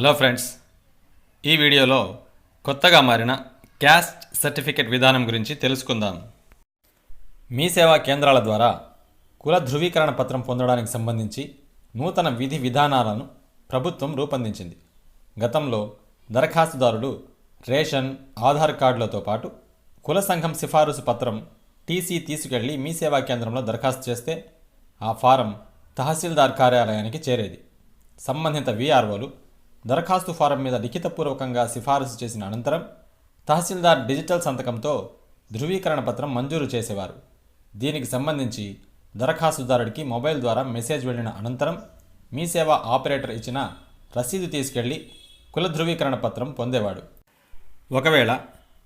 Hello friends ఈ వీడియోలో కొత్తగా మారిన క్యాస్ట్ సర్టిఫికేట్ విధానం గురించి తెలుసుకుందాం. మీ సేవా కేంద్రాల ద్వారా కుల ధృవీకరణ పత్రం పొందడానికి సంబంధించి నూతన విధి విధానాలను ప్రభుత్వం రూపొందించింది. గతంలో దరఖాస్తుదారుడు రేషన్ ఆధార్ కార్డులతో పాటు కుల సంఘం సిఫారసు పత్రం టీసీ తీసుకెళ్ళి మీ సేవా కేంద్రంలో దరఖాస్తు చేస్తే ఆ ఫారం తహసీల్దార్ కార్యాలయానికి చేరేది. సంబంధిత వీఆర్ఓలు దరఖాస్తు ఫారం మీద లిఖితపూర్వకంగా సిఫారసు చేసిన అనంతరం తహసీల్దార్ డిజిటల్ సంతకంతో ధృవీకరణ పత్రం మంజూరు చేసేవారు. దీనికి సంబంధించి దరఖాస్తుదారుడికి మొబైల్ ద్వారా మెసేజ్ వెళ్ళిన అనంతరం మీ సేవ ఆపరేటర్ ఇచ్చిన రసీదు తీసుకెళ్ళి కుల ధృవీకరణ పత్రం పొందేవాడు. ఒకవేళ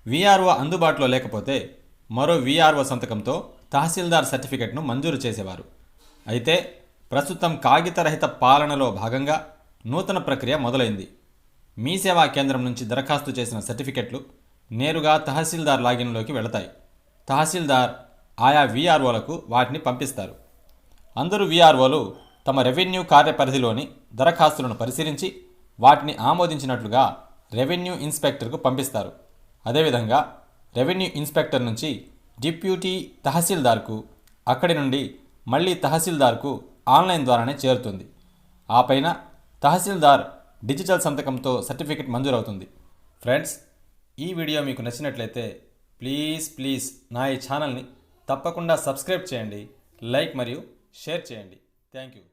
వీఆర్ఓ అందుబాటులో లేకపోతే మరో వీఆర్ఓ సంతకంతో తహసీల్దార్ సర్టిఫికెట్ను మంజూరు చేసేవారు. అయితే ప్రస్తుతం కాగితరహిత పాలనలో భాగంగా నూతన ప్రక్రియ మొదలైంది. మీ సేవా కేంద్రం నుంచి దరఖాస్తు చేసిన సర్టిఫికెట్లు నేరుగా తహసీల్దార్ లాగిన్లోకి వెళతాయి. తహసీల్దార్ ఆయా వీఆర్ఓలకు వాటిని పంపిస్తారు. అందరూ వీఆర్ఓలు తమ రెవెన్యూ కార్యపరిధిలోని దరఖాస్తులను పరిశీలించి వాటిని ఆమోదించినట్లుగా రెవెన్యూ ఇన్స్పెక్టర్కు పంపిస్తారు. అదేవిధంగా రెవెన్యూ ఇన్స్పెక్టర్ నుంచి డిప్యూటీ తహసీల్దార్కు అక్కడి నుండి మళ్ళీ తహసీల్దార్కు ఆన్లైన్ ద్వారానే చేరుతుంది. ఆ పైన తహసీల్దార్ డిజిటల్ సంతకంతో సర్టిఫికెట్ మంజూరవుతుంది. ఫ్రెండ్స్ ఈ వీడియో మీకు నచ్చినట్లయితే ప్లీజ్ ప్లీజ్ నా ఈ ఛానల్ని తప్పకుండా సబ్స్క్రైబ్ చేయండి లైక్ మరియు షేర్ చేయండి. Thank you.